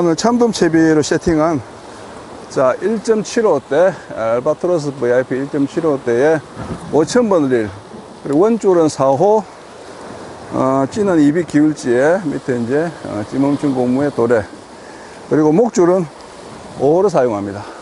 오늘 참돔 채비로 세팅한 자 1.75대 알바트로스 VIP 1.75대에 5,000번 릴 그리고 원줄은 4호 어, 찌는 입이 기울지에 밑에 이제 어, 찌멈춘 고무의 도래 그리고 목줄은 5호로 사용합니다.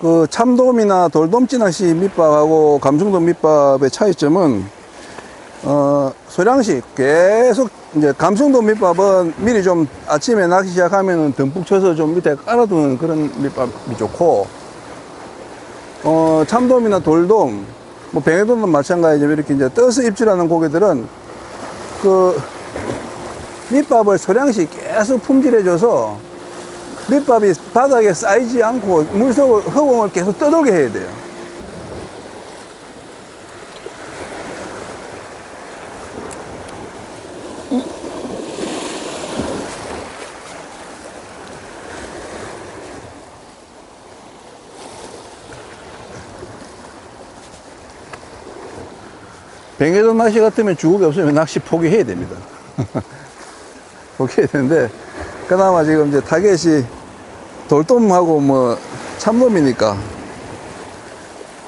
그 참돔이나 돌돔찌 낚시 밑밥하고 감성돔 밑밥의 차이점은 어 소량씩 계속 이제 감성돔 밑밥은 미리 좀 아침에 낚시 시작하면은 듬뿍 쳐서 좀 밑에 깔아두는 그런 밑밥이 좋고 어 참돔이나 돌돔 뭐 뱅에돔도 마찬가지지만 이렇게 이제 떠서 입질하는 고개들은 그 밑밥을 소량씩 계속 품질해줘서 밑밥이 바닥에 쌓이지 않고 물속 허공을 계속 떠돌게 해야 돼요. 뱅에돔 낚시 같으면 주걱이 없으면 낚시 포기해야 됩니다. 포기해야 되는데, 그나마 지금 이제 타겟이 돌돔하고 뭐 참돔이니까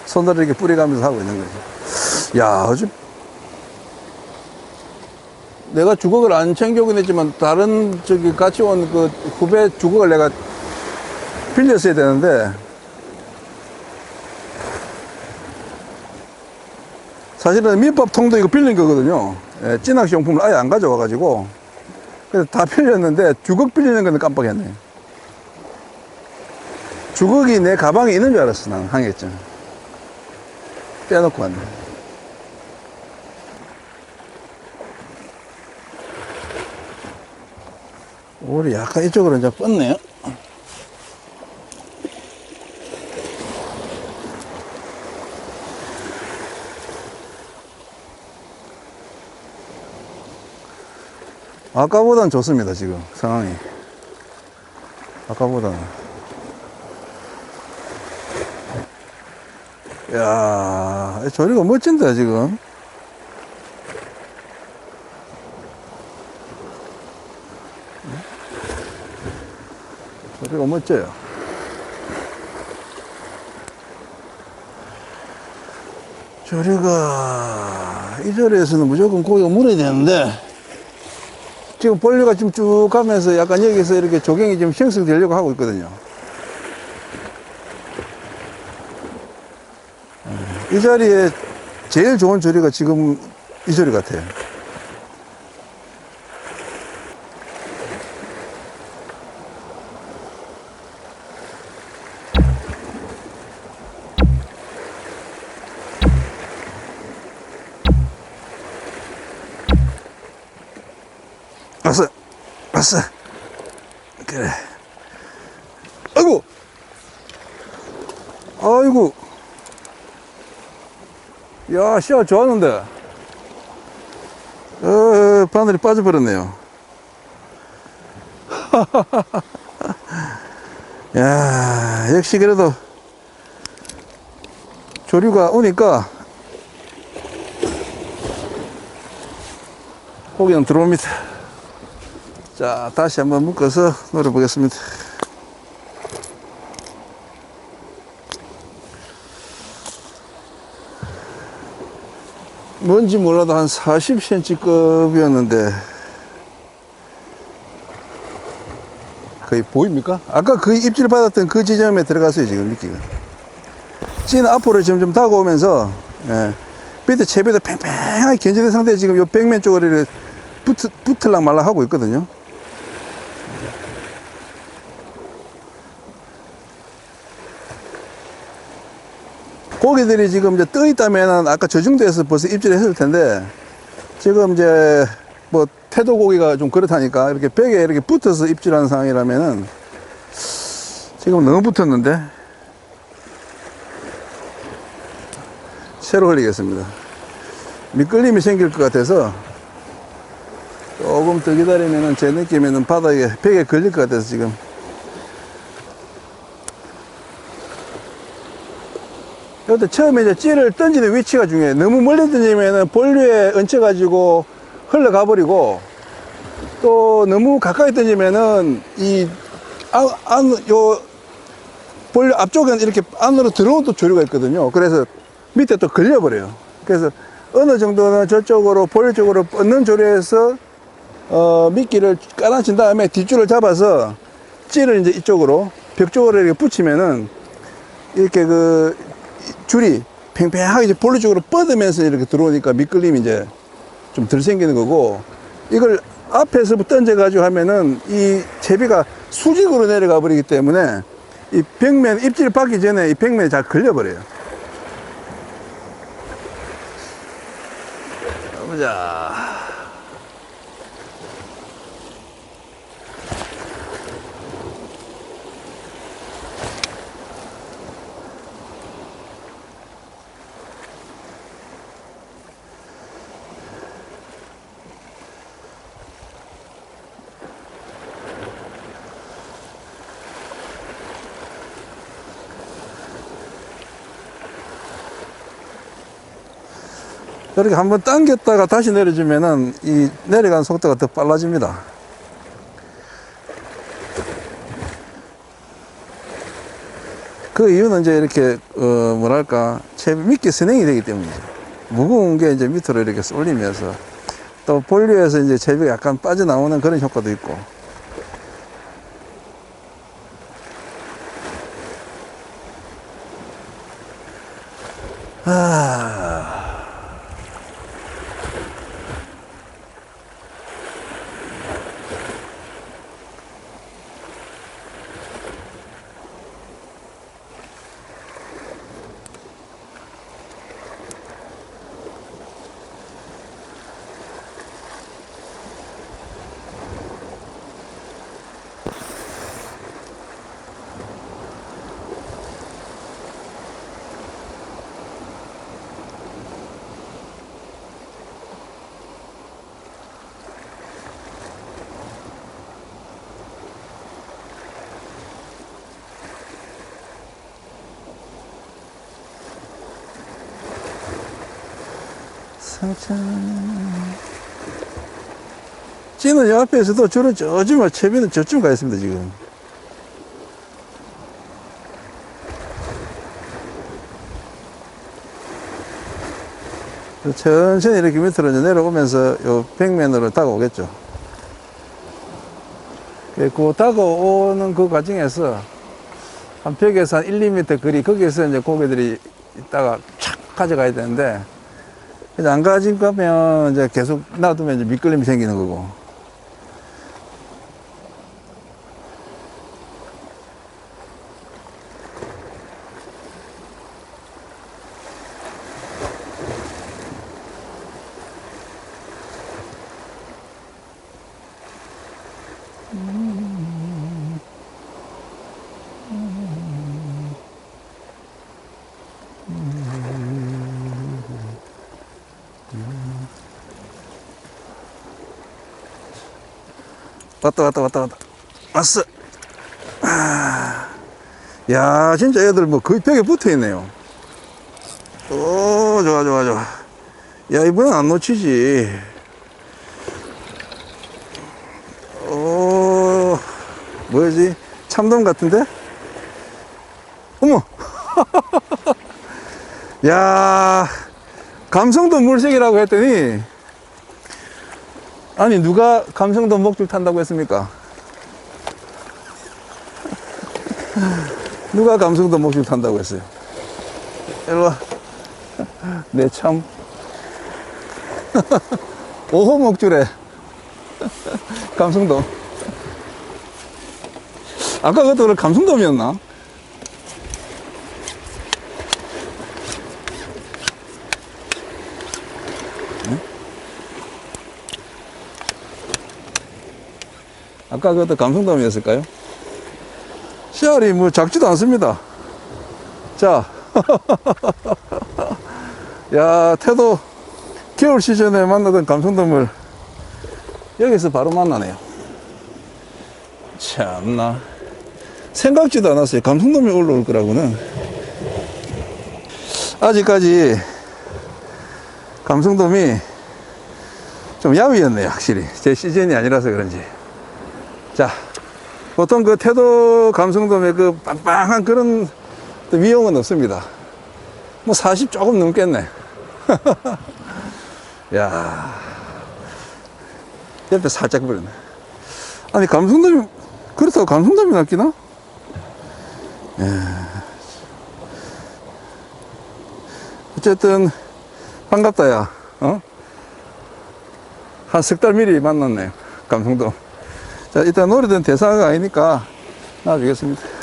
손을 이렇게 뿌려가면서 하고 있는 거죠. 야, 아주 내가 주걱을 안 챙겨오긴 했지만 다른 저기 같이 온 그 후배 주걱을 내가 빌렸어야 되는데 사실은 밑밥 통도 이거 빌린 거거든요. 예, 찌낚시 용품을 아예 안 가져와가지고 그래서 다 빌렸는데 주걱 빌리는 건 깜빡했네. 주걱이 내 가방에 있는 줄 알았어, 난 항해증. 빼놓고 왔네. 우리 약간 이쪽으로 이제 뻗네요. 아까보단 좋습니다, 지금 상황이. 아까보다는. 야, 저리가 멋진다, 지금. 저리가 멋져요. 저리가, 이 자리에서는 무조건 고기가 물어야 되는데, 지금 볼류가 지금 쭉 가면서 약간 여기서 이렇게 조경이 좀 형성되려고 하고 있거든요. 이 자리에 제일 좋은 조리가 지금 이 조리 같아요. 왔어, 왔어. 그래. 아이고, 아이고. 야, 씨앗 좋았는데. 어, 바늘이 빠져버렸네요. 야, 역시 그래도 조류가 오니까 고기는 들어옵니다. 자, 다시 한번 묶어서 노려보겠습니다. 뭔지 몰라도 한 40cm급이었는데 거의 보입니까? 아까 그 입질 받았던 그 지점에 들어갔어요 지금 미끼가 찐 앞으로 점점 다가오면서 예, 밑에 채비도 팽팽하게 견제된 상태에 지금 요 벽면 쪽으로 붙, 붙을락 말락 하고 있거든요 고기들이 지금 이제 떠 있다면 아까 저중도에서 벌써 입질을 했을 텐데 지금 이제 뭐 태도 고기가 좀 그렇다니까 이렇게 벽에 이렇게 붙어서 입질하는 상황이라면은 지금 너무 붙었는데 새로 흘리겠습니다. 미끌림이 생길 것 같아서 조금 더 기다리면은 제 느낌에는 바닥에 벽에 걸릴 것 같아서 지금 이것도 처음에 이제 찌를 던지는 위치가 중요해요. 너무 멀리 던지면은 본류에 얹혀가지고 흘러가 버리고 또 너무 가까이 던지면은 이 안, 안, 요 본류 앞쪽은 이렇게 안으로 들어오는 또 조류가 있거든요. 그래서 밑에 또 걸려버려요. 그래서 어느 정도는 저쪽으로 본류 쪽으로 뻗는 조류에서 어, 미끼를 깔아친 다음에 뒷줄을 잡아서 찌를 이제 이쪽으로 벽 쪽으로 이렇게 붙이면은 이렇게 그 줄이 팽팽하게 이제 본류 쪽으로 뻗으면서 이렇게 들어오니까 미끌림이 이제 좀 덜 생기는 거고 이걸 앞에서부터 던져 가지고 하면은 이 채비가 수직으로 내려가 버리기 때문에 이 벽면 입질 받기 전에 이 벽면에 잘 걸려 버려요. 보자. 이렇게 한번 당겼다가 다시 내려주면은 이 내려가는 속도가 더 빨라집니다. 그 이유는 이제 이렇게 어 뭐랄까 채 미끼 선행이 되기 때문이죠. 무거운 게 이제 밑으로 이렇게 쏠리면서 또 본류에서 이제 채비가 약간 빠져나오는 그런 효과도 있고. 상처. 찌는 이 앞에서도 줄은 저쯤, 채비는 저쯤 가 있습니다, 지금. 천천히 이렇게 밑으로 내려오면서 요 벽면으로 다가오겠죠. 그 다가오는 그 과정에서 한 벽에서 한 1, 2m 거리, 거기에서 이제 고개들이 있다가 착 가져가야 되는데, 안 가지면 이제 계속 놔두면 이제 미끌림이 생기는 거고. 왔다 왔다 왔다 왔다. 왔어. 아, 야 진짜 애들 뭐 거의 벽에 붙어 있네요. 오 좋아 좋아 좋아. 야 이번엔 안 놓치지. 오 뭐지? 참돔 같은데? 어머. 야 감성도 물색이라고 했더니 아니 누가 감성도 목줄 탄다고 했습니까? 누가 감성도 목줄 탄다고 했어요? 일로와 내참 오호 목줄에 감성돔 아까 그것도 감성돔이었나? 아까 그것도 감성돔이었을까요? 씨알이 뭐 작지도 않습니다. 자. 야, 태도 겨울 시즌에 만나던 감성돔을 여기서 바로 만나네요. 참나. 생각지도 않았어요. 감성돔이 올라올 거라고는. 아직까지 감성돔이 좀 야위였네요, 확실히. 제 시즌이 아니라서 그런지. 자, 보통 그 태도 감성돔의 그 빵빵한 그런 위험은 없습니다. 뭐 40 조금 넘겠네. 야 옆에 살짝 버렸네. 아니, 감성돔이, 그렇다고 감성돔이 낚이나? 예. 어쨌든, 반갑다, 야. 어? 한 석 달 미리 만났네요. 감성돔. 자, 일단 노래든 대사가 아니니까 놔주겠습니다.